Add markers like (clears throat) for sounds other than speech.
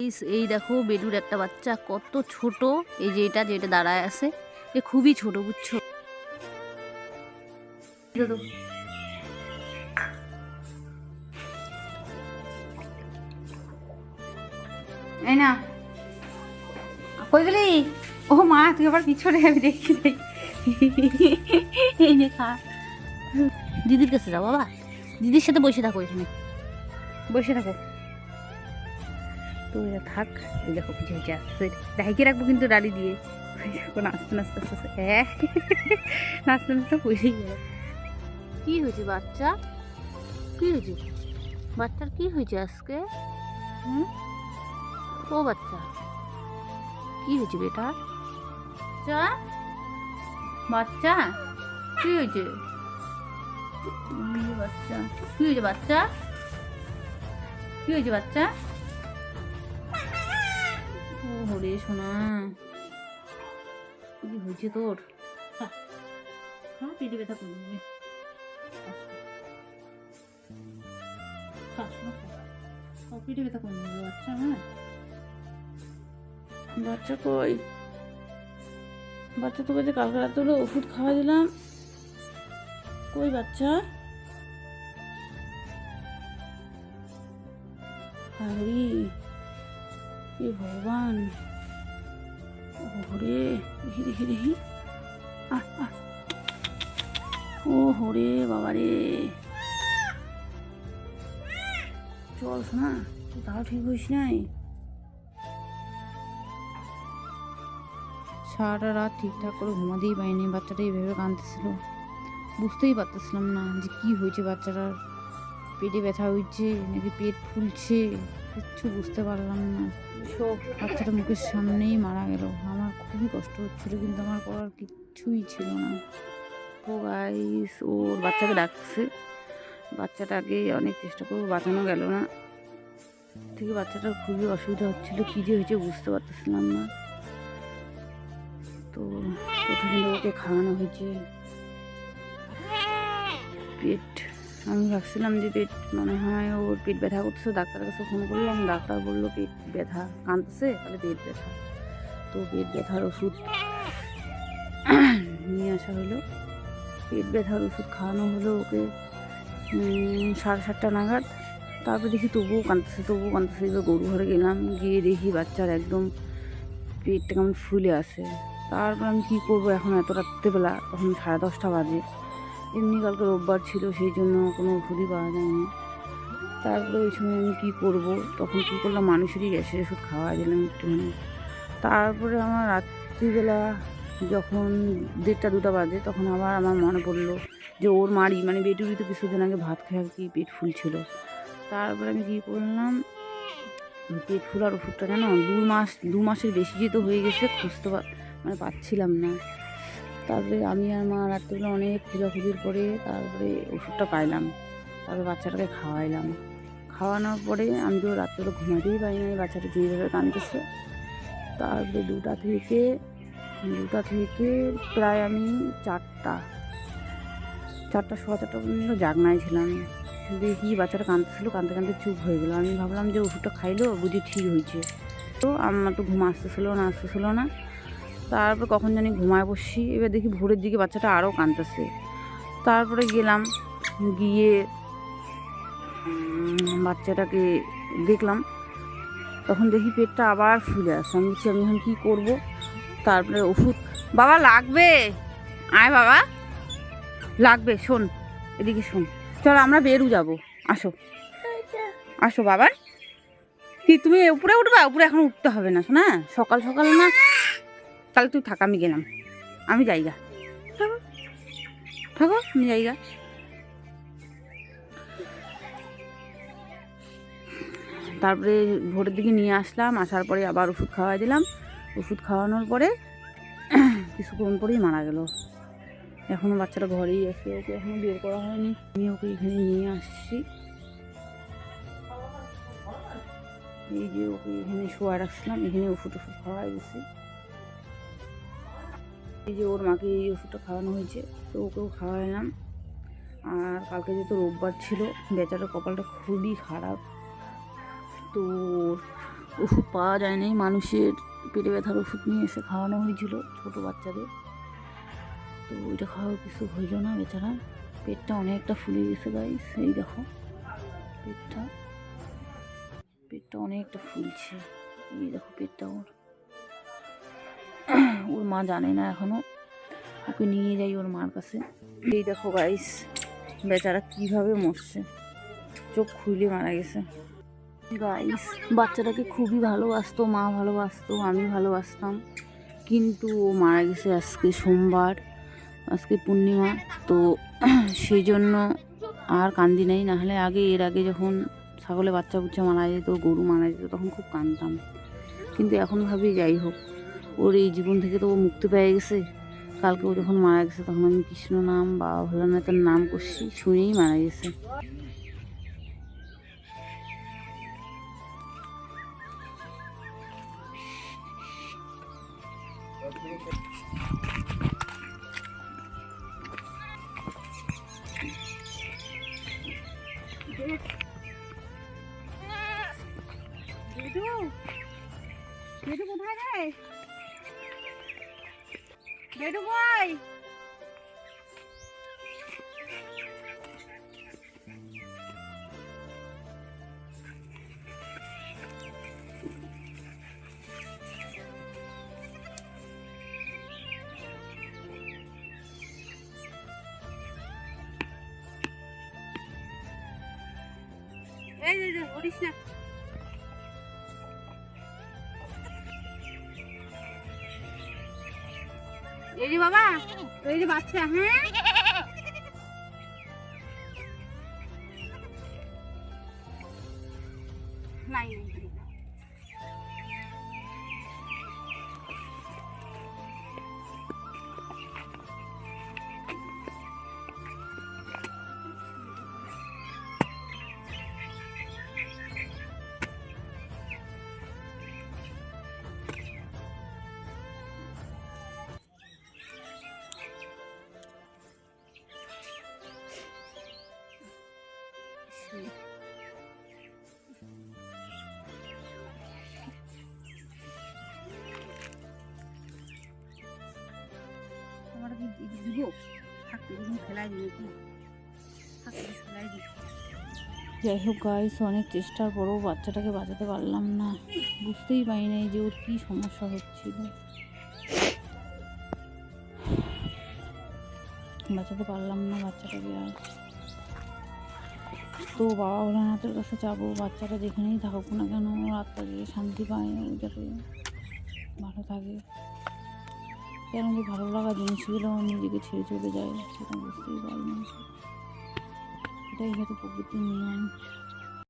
এই- দেখো বেডুর একটা বাচ্চা কত ছোট। এই যে এটা যেটা দাঁড়ায় আছে এ খুবই ছোট বুঝছ? এই না। কই গেলি? ও মা তুই আবার পিছনে আমি দেখি এই নে খা। দিদির কাছে যাও বাবা। দিদির সাথে বসে থাকো এখানে। বসে থাকো। তো এরা থাক। এই দেখো কিছু হয়েছে আসছে। ঢাইকে রাখব কিন্তু ডালি দিয়ে। দেখো নাচতে নাচতে আস্তে আস্তে হ্যাঁ নাচতে নাচতে পড়েই গেল। কি হয়েছে বাচ্চা? কি হয়েছে? বাচ্চার কি হয়েছে আজকে? হুম? ও বাচ্চা। কি হয়েছে বেটা? বাচ্চা? বাচ্চা? কি হয়েছে বাচ্চা? কি হয়েছে বাচ্চা? কি হয়েছে বাচ্চা? হরে সোনা। কি হয়েছে তোর? পেটে ব্যথা করবে পেটে ব্যথা করবে বাচ্চা হ্যাঁ? বাচ্চা কই? বাচ্চা তোকে যে কালকে রাতে হলো ওষুধ খাওয়া দিলাম। কই বাচ্চা? হরি এ ভগবান। দেখি দেখি। ও হরে বাবা রে। চল শোনা তুই তাও ঠিক হইস নাই? সারাটা রাত ঠিকঠাক করে ঘুমাতেই পাইনি বাচ্চাটা এইভাবে কাঁদতেছিল। বুঝতেই পারতেছিলাম না যে কি হয়েছে বাচ্চাটার। পেটে ব্যথা হয়েছে নাকি পেট ফুলছে কিচ্ছু বুঝতে পারলাম না। সব বাচ্চাটা মুখের সামনেই মারা গেল। আমার খুবই কষ্ট হচ্ছিল, কিন্তু আমার করার কিচ্ছুই ছিল না। তো গাইস ওর বাচ্চাকে ডাকছে। বাচ্চাটাকে অনেক চেষ্টা করব, বাঁচানো গেল না। থেকে বাচ্চাটার খুবই অসুবিধা হচ্ছিল, কী যে হয়েছে বুঝতে পারতেছিলাম না। তো প্রথমে ওকে খাওয়ানো হয়েছে। পেট, আমি ভাবছিলাম যে পেট মনে হয় ওর পেট ব্যথা করতেছে, ডাক্তারের কাছে ফোন করলাম, ডাক্তার বলল পেট ব্যথা কাঁদতেছে, তাহলে পেট ব্যথা। তো পেট ব্যথার ওষুধ। নিয়ে আসা হলো। পেট ব্যথার ওষুধ খাওয়ানো হলো ওকে। সাড়ে সাতটা নাগাদ। তারপর দেখি তবুও কাঁদতেছে তবুও কাঁদতেছে। এবার গরু ঘরে গেলাম, গিয়ে দেখি বাচ্চার একদম পেটটা কেমন ফুলে আসে তারপর আমি কী করব? এখন এত রাত্রেবেলা, তখন সাড়ে দশটা বাজে। এমনি কালকে রোববার ছিল, সেই জন্য কোনো ওষুধই পাওয়া যায়নি। তারপরে ওই সময় আমি কী করব? তখন কী করলাম? মানুষেরই গ্যাসের ওষুধ খাওয়া দিলাম একটুখানি। তারপরে আমার রাত্রিবেলা যখন দেড়টা, দুটা বাজে, তখন আবার আমার মনে পড়ল যে ওর মারি মানে বেটুরি তো কিছুদিন আগে ভাত খেয়ে কি, পেট ফুলছিল। তারপরে আমি কী করলাম পেট ফুলার ওষুধটা জানো দু মাস, দু মাসের বেশি যেহেতু হয়ে গেছে, খুঁজতে মানে পাচ্ছিলাম না। তারপরে আমি আর মা রাত্রিবেলা অনেক খোঁজাখুঁজির পরে তারপরে ওষুধটা পাইলাম। তারপরে বাচ্চাটাকে খাওয়াইলাম। খাওয়ানোর পরে আমি তো রাত্রিবেলা ঘুমাতেই পারি না বাচ্চাটা যেভাবে কাঁদতেছে তারপরে দুটা থেকে দুটা থেকে প্রায় আমি চারটা চারটা, সোয়া চারটা পর্যন্ত জাগনায় ছিলাম। দেখি বাচ্চাটা কাঁদতেছিল, কাঁদতে কাঁদতে চুপ হয়ে গেলো। আমি ভাবলাম যে ওষুধটা খাইলো, বুঝি ঠিক হয়েছে। তো আমার তো ঘুম আসতেছিল না আসতেছিল না। তারপর কখন জানি ঘুমায় বসছি। এবার দেখি ভোরের দিকে বাচ্চাটা আরও কাঁদতেছে। তারপরে গেলাম, গিয়ে বাচ্চাটাকে দেখলাম। তখন দেখি পেটটা আবার ফুলে আসে। আমি বলছি, আমি এখন কী করব? তারপরে ওষুধ, বাবা, লাগবে। আয় বাবা। লাগবে, শোন, এদিকে শোন। চল, আমরা বেরু যাব। আসো। আসো বাবা। কি, তুমি উপরে উঠবা? উপরে এখন উঠতে হবে না, শোনা? সকাল সকাল না? তাহলে তুই থাক, আমি গেলাম। আমি যাইগা থাকো। আমি যাইগা তারপরে ভোরের দিকে নিয়ে আসলাম, আসার পরে আবার ওষুধ খাওয়াই দিলাম। ওষুধ খাওয়ানোর পরে (clears throat) কিছুক্ষণ পরেই মারা গেল। এখনও বাচ্চাটা ঘরেই আছে, ওকে এখনও বের করা হয়নি। আমি ওকে এখানে নিয়ে আসছি। এই যে ওকে এখানে শোয়া রাখছিলাম, এখানে ওষুধ ওষুধ খাওয়াই দিচ্ছি এই যে ওর মাকে এই ওষুধটা খাওয়ানো হয়েছে, তো ওকেও খাওয়াইলাম। আর কালকে যেহেতু রোববার ছিল, বেচারার কপালটা খুবই খারাপ। তো ওষুধ পাওয়া যায়নি। মানুষের পেটে ব্যথার ওষুধ নিয়ে এসে খাওয়ানো হয়েছিল ছোট বাচ্চাদের। তো ওইটা খাওয়া কিছু হইল না বেচারা। পেটটা অনেকটা ফুলে গেছে গাই সেই দেখো। পেটটা পেটটা অনেকটা ফুলছে। এই দেখো পেটটা ওর। ওর মা জানে না এখনও। ওকে নিয়ে যাই ওর মার কাছে। এই দেখো গাইস বেচারা কীভাবে মরছে। চোখ খুলে মারা গেছে। গাইস বাচ্চাটাকে খুবই ভালোবাসতো, মা ভালোবাসতো, আমি ভালোবাসতাম। কিন্তু ও মারা গেছে আজকে সোমবার, আজকে পূর্ণিমা, তো সেই জন্য আর কান্দি নেই। নাহলে আগে, এর আগে যখন ছাগলে বাচ্চা বুচ্চা মারা যেত, গরু মারা যেত, তখন খুব কাঁদতাম। কিন্তু এখন ভাবি যাই হোক, ওর এই জীবন থেকে তো ও মুক্তি পেয়ে গেছে। কালকে ও যখন মারা গেছে, তখন আমি কৃষ্ণ নাম বা ভোলানাথের নাম করছি, শুনেই মারা গেছে। বেটু বেটু কোথায় রে? বেটু কই? এই যে, যে না। এই যে বাবা এই যে বাচ্চা হ্যাঁ? নাই নাই, দিব। যখন ফেলাই দিবে কি? ফেলাই দিব। যাই হোক গাইস অনেক চেষ্টার পরেও বাচ্চাটাকে বাঁচাতে পারলাম না। বুঝতেই পারি নাই যে ওর কী সমস্যা হচ্ছিল। বাঁচাতে পারলাম না বাচ্চাটাকে আর। তো বাবা ভোলানাথের কাছে যাব। বাচ্চাটা যেখানেই থাকুক না কেন আত্মা যদি শান্তি পায়, ও যাতে ভালো থাকে। কেন যে ভালো লাগা জিনিসগুলো নিজেকে ছেড়ে চলে যায়, সেটা বুঝতেই পারি না এটাই হয়তো প্রকৃতির নিয়ম।